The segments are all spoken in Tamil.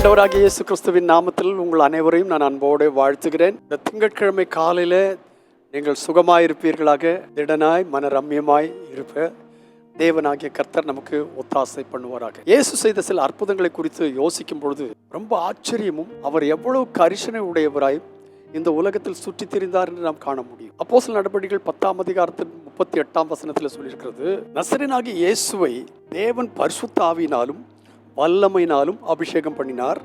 ஆண்டவராகிய இயேசு கிறிஸ்துவின் நாமத்தில் உங்கள் அனைவரையும் நான் அன்போடு வாழ்த்துகிறேன். இந்த திங்கட்கிழமை காலையில் நீங்கள் சுகமாயிருப்பீர்களாக திடனாய் மன ரம்யமாய் இருப்ப தேவனாகிய கர்த்தர் நமக்கு ஒத்தாசை பண்ணுவாராக. இயேசு செய்த சில அற்புதங்களை குறித்து யோசிக்கும் பொழுது ரொம்ப ஆச்சரியமும் அவர் எவ்வளவு கரிசனை உடையவராய் இந்த உலகத்தில் சுற்றி திரிந்தார் என்று நாம் காண முடியும். அப்போ சில நடவடிக்கைகள் பத்தாம் அதிகாரத்தின் முப்பத்தி எட்டாம் வசனத்தில் சொல்லியிருக்கிறது நசரனாகிய இயேசுவை தேவன் பரிசுத்தாவினாலும் வல்லமையினாலும் அபிஷேகம் பண்ணினார்.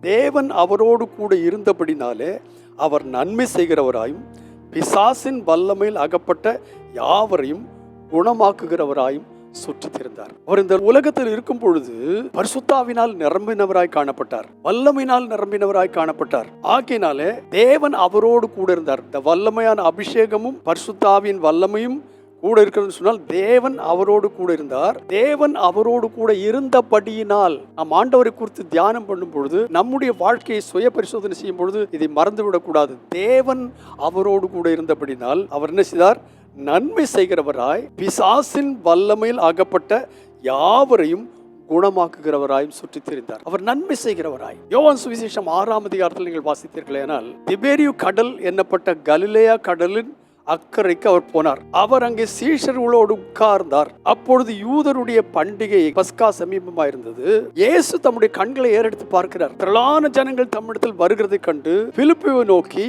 தேவன் அவரோடு கூட இருந்தபடினாலே அவர் நன்மை செய்கிறவராயும் பிசாசின் வல்லமையில் அகப்பட்ட யாவரையும் குணமாக்குகிறவராயும் சுற்றித்திருந்தார். அவர் இந்த உலகத்தில் இருக்கும் பொழுது பரிசுத்தாவினால் நிரம்பினவராய் காணப்பட்டார். வல்லமையினால் நிரம்பினவராய் காணப்பட்டார். ஆகையினாலே தேவன் அவரோடு கூட இருந்தார். இந்த வல்லமையான அபிஷேகமும் பரிசுத்தாவின் வல்லமையும் கூட இருக்கிறதுன்னு சொன்னால் தேவன் அவரோடு கூட இருந்தார். தேவன் அவரோடு கூட இருந்தபடியினால் நாம் ஆண்டவரை குறித்து தியானம் பண்ணும் பொழுது நம்முடைய வாழ்க்கையை சுய பரிசோதனை செய்யும் பொழுது இதை மறந்துவிடக் கூடாது. தேவன் அவரோடு கூட இருந்தபடினால் அவர் என்ன செய்தார்? நன்மை செய்கிறவராய் பிசாசின் வல்லமையில் ஆகப்பட்ட யாவரையும் குணமாக்குகிறவராயும் சுற்றித் திரிந்தார் அவர் நன்மை செய்கிறவராய். யோவான் சுவிசேஷம் ஆறாம் அதிகாரத்தில் நீங்கள் வாசித்தீர்களேனால் திபேரியு கடல் என்னப்பட்ட கலிலேயா கடலின் அக்கறைக்கு அவர் போனார். அவர் அங்கே சீஷர்களோடு உட்கார்ந்தார். அப்பொழுது யூதருடைய பண்டிகை பஸ்கா சமீபமா இருந்தது. இயேசு தம்முடைய கண்களை ஏறெடுத்து பார்க்கிறார். திரளான ஜனங்கள் தம்மிடத்தில் வருகிறதை கண்டு பிலிப்புவை நோக்கி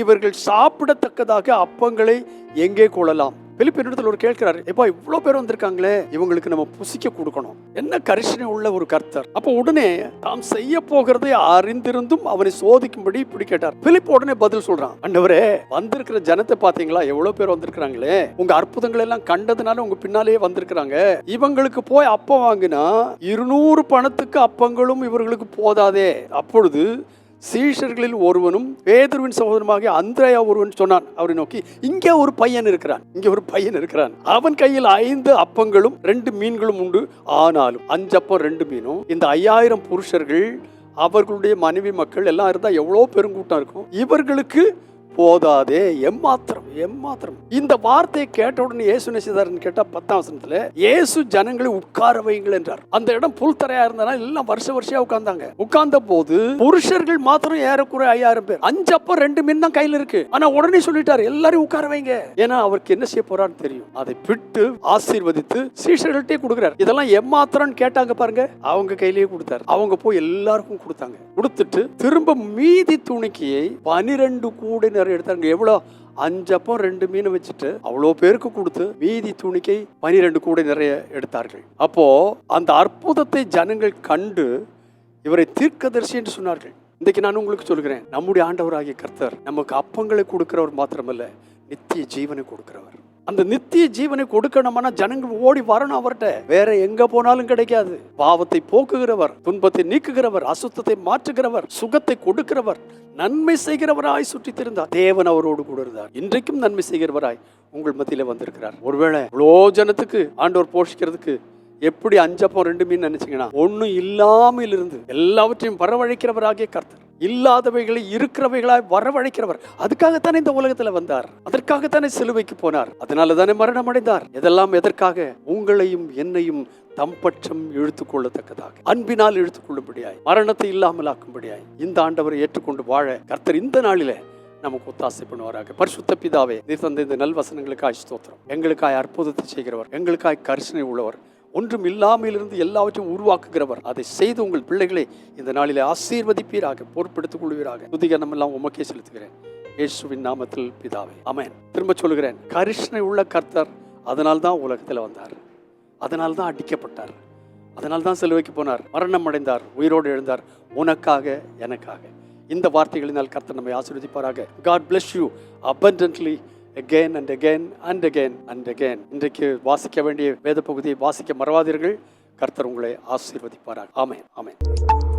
இவர்கள் சாப்பிடத்தக்கதாக அப்பங்களை எங்கே கொள்ளலாம்? பிலிப்பினிடத்தில் ஒரு கேட்கிறாரு எப்பா இவ்வளோ பேர் வந்திருக்காங்களே இவங்களுக்கு நம்ம புசிக்க கொடுக்கணும். என்ன கரிசனை உள்ள ஒரு கர்த்தர். அப்போ உடனே தாம் செய்ய போகிறதை அறிந்திருந்தும் அவனை சோதிக்கும்படி இப்படி கேட்டார். பிலிப் உடனே பதில் சொல்றான் அண்டவரே வந்திருக்கிற ஜனத்தை பாத்தீங்களா எவ்வளவு பேர் வந்திருக்கிறாங்களே? உங்க அற்புதங்களை எல்லாம் கண்டதுனால உங்க பின்னாலேயே வந்திருக்கிறாங்க. இவங்களுக்கு போய் அப்பம் வாங்கினா இருநூறு பணத்துக்கு அப்பங்களும் இவர்களுக்கு போதாதே. அப்பொழுது சீஷர்களில் ஒருவனும் பேதுருவின் சகோதரமாக அந்திரயா ஒருவன் சொன்னான். அவரை நோக்கி இங்கே ஒரு பையன் இருக்கிறான். இங்கே ஒரு பையன் இருக்கிறான். அவன் கையில் ஐந்து அப்பங்களும் ரெண்டு மீன்களும் உண்டு. ஆனாலும் அஞ்சு அப்பம் ரெண்டு மீனும் இந்த ஐயாயிரம் புருஷர்கள் அவர்களுடைய மனைவி மக்கள் எல்லாம் இருந்தால் எவ்வளோ பெருங்கூட்டம் இருக்கும். இவர்களுக்கு போதாதே எம்மாத்திரம். எம்மாத்திரம் இந்த வார்த்தையை கேட்ட உடனே இயேசு நேசிதாரன் கேட்டால் கேட்டா பத்தாம் வசனத்துல இயேசு ஜனங்களை உட்கார வைங்கள் என்றார். அந்த இடம் புல் தரையா இருந்தனா எல்லாம் வருஷ வருஷம் உட்கார்ந்தாங்க. உட்கார்ந்த போது புருஷர்கள் மாத்திரம் ஏறக்குறைய ஐயாயிரம் பேர். அஞ்சு அப்போ ரெண்டு மீன் தான் கையில இருக்கு. ஆனா உடனே சொல்லிட்டாரு எல்லாரும் உட்கார வைங்க. ஏன்னா அவருக்கு என்ன செய்ய போறான்னு தெரியும். அதை பிட்டு ஆசீர்வதித்து சீஷர்கள்ட்டே கொடுக்குறாரு. இதெல்லாம் எம்மாத்திரம் கேட்டாங்க பாருங்க. அவங்க கையிலேயே கொடுத்தாரு. அவங்க போய் எல்லாருக்கும் கொடுத்தாங்க. கொடுத்துட்டு திரும்ப மீதி துணிக்கையை பனிரெண்டு கூடை நிறைய எடுத்தாங்க. எவ்வளோ அஞ்சப்பம் ரெண்டு மீன் வச்சுட்டு அவ்வளோ பேருக்கு கொடுத்து மீதி துணிக்கை பனிரெண்டு கூடை நிறைய எடுத்தார்கள். அப்போ அந்த அற்புதத்தை ஜனங்கள் கண்டு இவரை தீர்க்கதரிசி என்று சொன்னார்கள். இன்றைக்கு நான் உங்களுக்கு சொல்கிறேன் நம்முடைய ஆண்டவராகிய கர்த்தர் நமக்கு அப்பங்களை கொடுக்கிறவர் மாத்திரமல்ல நித்திய ஜீவனை கொடுக்கிறவர். அந்த நித்திய ஜீவனை கொடுக்கணும்னா ஜனங்கள் ஓடி வரணும் அவர்கிட்ட. வேற எங்க போனாலும் கிடைக்காது. பாவத்தை போக்குகிறவர் துன்பத்தை நீக்குகிறவர் அசுத்தத்தை மாற்றுகிறவர் சுகத்தை கொடுக்கிறவர் நன்மை செய்கிறவராய் சுற்றி திருந்தார் தேவன் அவரோடு கூட இருந்தார். இன்றைக்கும் நன்மை செய்கிறவராய் உங்கள் மத்தியில் வந்திருக்கிறார். ஒருவேளை இவ்வளோ ஜனத்துக்கு ஆண்டவர் போஷிக்கிறதுக்கு எப்படி அஞ்சப்பம் ரெண்டு மீன் ஒன்றும் இல்லாமல் இருந்து எல்லாவற்றையும் வரவழைக்கிறவராகிய கர்த்தர். இல்லாதவைகளை இருக்கிறவைகளாய் வரவழைக்கிறவர். அதுக்காகத்தானே இந்த உலகத்துல வந்தார். அதற்காகத்தானே சிலுவைக்கு போனார். அதனால தானே மரணம் அடைந்தார். இதெல்லாம் எதற்காக? உங்களையும் என்னையும் தம்பட்சம் இழுத்துக் கொள்ளத்தக்கதாக அன்பினால் இழுத்துக் கொள்ளும்படியாய் மரணத்தை இல்லாமல் ஆக்கும்படியாய் இந்த ஆண்டவரை ஏற்றுக்கொண்டு வாழ கர்த்தர் இந்த நாளிலே நமக்கு ஒத்தாசை பண்ணுவாராக. பரிசுத்த பிதாவே நீர் தந்த இந்த நல்வசனங்களுக்காய் ஸ்தோத்திரம். எங்களுக்காய் அற்புதத்தை செய்கிறவர். எங்களுக்காய் கரிசனை உள்ளவர். ஒன்றும் இல்லாமையிலிருந்து எல்லாவற்றையும் உருவாக்குகிறவர். அதை செய்து உங்கள் பிள்ளைகளை இந்த நாளிலே ஆசீர்வதிப்பீராக பொறுப்பெடுத்துக் கொள்வீராக. துதிகரணம் எல்லாம் உமக்கே செலுத்துகிறேன். இயேசுவின் நாமத்தில் பிதாவே. அமேன் திரும்ப சொல்கிறேன் கரிஷ்ணை உள்ள கர்த்தர் அதனால் தான் உலகத்தில் வந்தார். அதனால் தான் அடிக்கப்பட்டார். அதனால் தான் சிலுவைக்கு போனார். மரணம் அடைந்தார். உயிரோடு எழுந்தார். உனக்காக எனக்காக. இந்த வார்த்தைகளினால் கர்த்தர் நம்மை ஆசீர்வதிப்பாராக. God bless you abundantly again and again and again and again இன்றைக்கு வாசிக்க வேண்டிய வேத பகுதியை வாசிக்க மறவாதீர்கள். கர்த்தர் உங்களை ஆசீர்வதிப்பார்கள் ஆமேன். ஆமேன்.